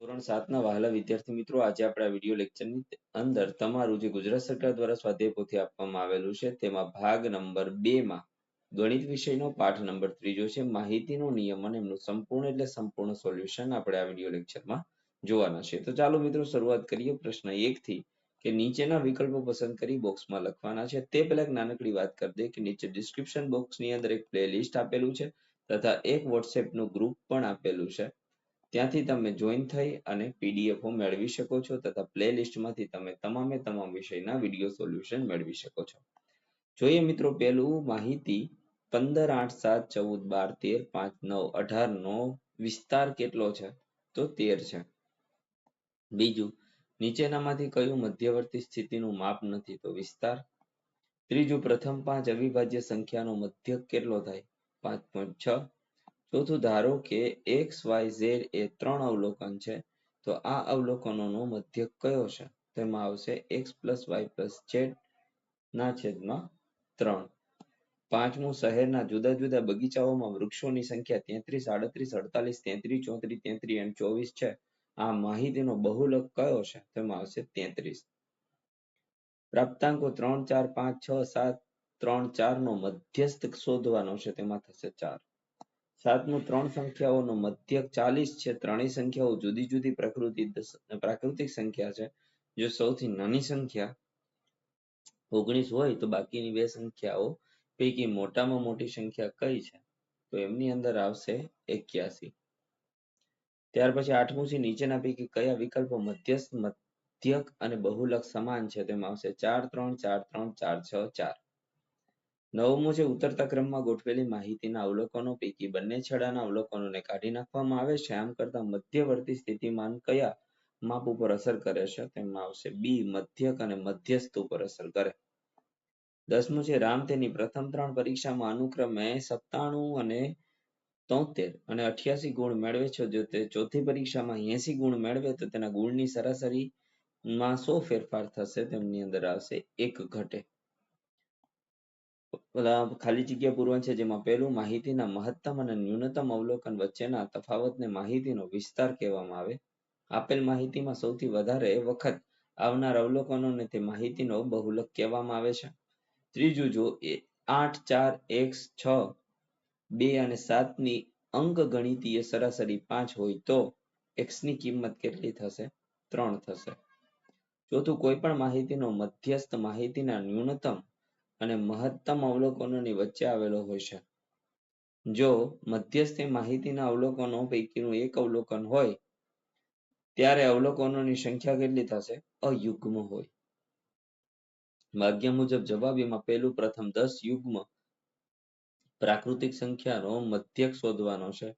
ધોરણ સાતના વહાલા વિદ્યાર્થી મિત્રો, આજે આપણે વીડિયો લેક્ચરની અંદર તમારું જે ગુજરાત સરકાર દ્વારા સ્વાધ્યાય પોથી આપવામાં આવેલું છે, તેમાં ભાગ નંબર બે માં ગણિત વિષયનો પાઠ નંબર ત્રીજો છે, માહિતીનો નિયમ અને એમનું સંપૂર્ણ એટલે સંપૂર્ણ સોલ્યુશન આપણે આ વીડિયો લેક્ચરમાં જોવાના છે. તો ચાલો મિત્રો શરૂઆત કરીએ પ્રશ્ન એક થી કે નીચેના વિકલ્પો પસંદ કરી બોક્સમાં લખવાના છે. તે પહેલા એક નાનકડી વાત કરી દે કે નીચે ડિસ્ક્રિપ્શન બોક્સની અંદર એક પ્લેલિસ્ટ આપેલું છે તથા એક વોટ્સએપનું ગ્રુપ પણ આપેલું છે. ત્યાંથી તમે જોઈન થઈ અને પીડીએફઓ મેળવી શકો છો તથા પ્લેલિસ્ટમાંથી તમે તમામે તમામ વિષયના વીડિયો સોલ્યુશન મેળવી શકો છો. જોઈએ મિત્રો પહેલું માહિતી પંદર આઠ સાત ચૌદ બાર તેર પાંચ નવ અઢાર નો વિસ્તાર કેટલો છે? તો તેર છે. બીજું, નીચેનામાંથી કયું મધ્યવર્તી સ્થિતિનું માપ નથી તો વિસ્તાર? ત્રીજું, પ્રથમ પાંચ અવિભાજ્ય સંખ્યાનો મધ્યક કેટલો થાય? પાંચ પોઈન્ટ છ. ચોથું, ધારો કે ઝેડ એ ત્રણ અવલોકન છે, તો આ અવલોકનોનો મધ્યક કયો છે? તેમાં આવશે X plus Y plus Z ના છેદમાં ત્રણ. પાંચમું, શહેરના જુદા જુદા બગીચાઓમાં વૃક્ષોની સંખ્યા તેત્રીસ, આડત્રીસ, અડતાલીસ, તેત્રીસ, ચોત્રીસ, તેત્રીસ એમ ચોવીસ છે. આ માહિતીનો બહુલક કયો છે? તેમાં આવશે તેત્રીસ. પ્રાપ્તાંકો ત્રણ, ચાર, પાંચ, છ, સાત, ત્રણ ચાર નો મધ્યસ્થ શોધવાનો છે, તેમાં થશે ચાર. સાતમું ત્રણ સંખ્યાઓનો મધ્યક ચાલીસ છે, ત્રણેય સંખ્યાઓ જુદી જુદી પ્રકૃતિ પ્રાકૃતિક સંખ્યા છે. જો સૌથી નાની સંખ્યા ઓગણીસ હોય તો બાકીની બે સંખ્યાઓ પૈકી મોટામાં મોટી સંખ્યા કઈ છે? તો એમની અંદર આવશે એક્યાસી. ત્યાર પછી આઠમું છે, નીચેના પૈકી કયા વિકલ્પો મધ્યસ્થ, મધ્યક અને બહુલક સમાન છે? તેમાં આવશે ચાર, ત્રણ ચાર ત્રણ, ચાર, છ, ચાર. નવમું છે, ઉતરતા ક્રમમાં ગોઠવેલી માહિતીના અવલોકનો પૈકી બંને છેડાના અવલોકનોને કાઢી નાખવામાં આવે છે. આમ કરતા મધ્યવર્તી સ્થિતિમાન કયા માપ ઉપર અસર કરે છે? તેમાં આવશે બી મધ્યક અને મધ્યસ્થ ઉપર અસર કરે. દસમું છે, રામ તેની પ્રથમ ત્રણ પરીક્ષામાં અનુક્રમે સત્તાણું અને તોતેર અને અઠ્યાસી ગુણ મેળવે છે. જો તે ચોથી પરીક્ષામાં એસી ગુણ મેળવે તો તેના ગુણની સરાસરી માં સો ફેરફાર થશે. તેમની અંદર આવશે એક ઘટે. ખાલી જગ્યા પૂરવાનું છે જેમાં પહેલું માહિતીના મહત્તમ અને ન્યૂનતમ અવલોકન વચ્ચેના તફાવતને માહિતીનો વિસ્તાર કહેવામાં આવે. આપેલ માહિતીમાં સૌથી વધારે વખત આવનાર અવલોકનોને તે માહિતીનો બહુલક કહેવામાં આવે છે. ત્રીજું, જો આઠ, ચાર, એક, છ, બે અને સાતની અંક ગણિતીય સરાસરી પાંચ હોય તો x ની કિંમત કેટલી થશે? ત્રણ થશે. ચોથું, કોઈ પણ માહિતીનો મધ્યસ્થ માહિતીના ન્યૂનતમ અને મહત્તમ અવલોકનોની વચ્ચે આવેલો હોય છે. જો મધ્યસ્થી માહિતીના અવલોકનો પૈકીનું એક અવલોકન હોય, ત્યારે અવલોકનોની સંખ્યા કેટલી થશે? અયુગ્મ હોય. ભાગ્ય મુજબ જવાબ એમાં પહેલું પ્રથમ દસ યુગ્મ. પ્રાકૃતિક સંખ્યાનો મધ્યક શોધવાનો છે.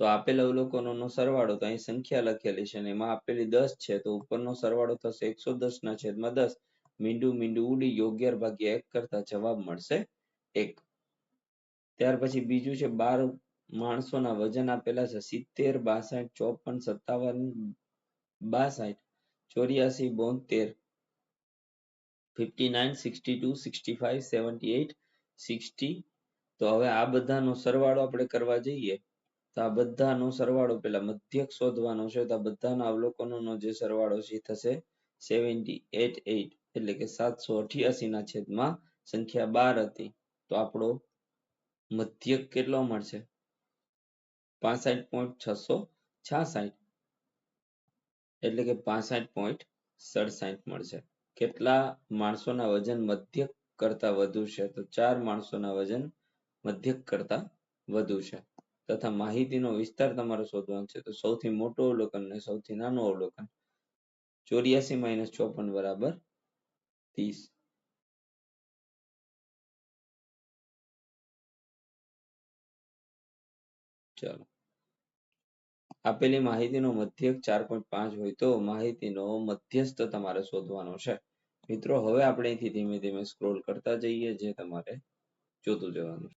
તો આપેલ અવલોકનોનો સરવાળો તો અહીં સંખ્યા લખેલી છે અને એમાં આપેલી દસ છે, તો ઉપરનો સરવાળો થશે એકસો દસ ના છેદમાં દસ. મીંડું મીંડું ઉડી યોગ્ય ભાગ્યા એક કરતા જવાબ મળશે એક. ત્યાર પછી બીજું છે, બાર માણસોના વજન આપેલા છે, સિત્તેર, બાસઠ, ચોપન, સત્તાવન, બાસઠ, ચોર્યાસી, બોતેર sixty five seventy eight sixty. તો હવે આ બધાનો સરવાળો આપણે કરવા જઈએ, તો આ બધાનો સરવાળો પેલા મધ્યક શોધવાનો છે, તો આ બધાના અવલોકનોનો જે સરવાળો છે થશે, સેવન્ટી એટ એટ એટલે કે સાતસો અઠ્યાસી ના છેદમાં સંખ્યા બાર હતી. તો આપણો મધ્યક કેટલો મળશે? પાસઠ પોઈન્ટ છસો છાસઠ. એટલે કે પાસઠ પોઈન્ટ સડસઠ મળશે. કેટલા માણસોના વજન મધ્યક કરતા વધુ છે? તો ચાર માણસોના વજન મધ્યક કરતા વધુ છે. તથા માહિતીનો વિસ્તાર તમારે શોધવાનો છે. તો સૌથી મોટું અવલોકન અને સૌથી નાનો અવલોકન ચોર્યાસી માઇનસ ચોપન બરાબર ત્રીસ ચાલો. આપેલી માહિતીનો મધ્યક ચાર પોઈન્ટ પાંચ હોય તો માહિતીનો મધ્યસ્થ તમારે શોધવાનો છે. મિત્રો, હવે આપણે અહીંથી ધીમે ધીમે સ્ક્રોલ કરતા જઈએ જે તમારે જોતું જવાનું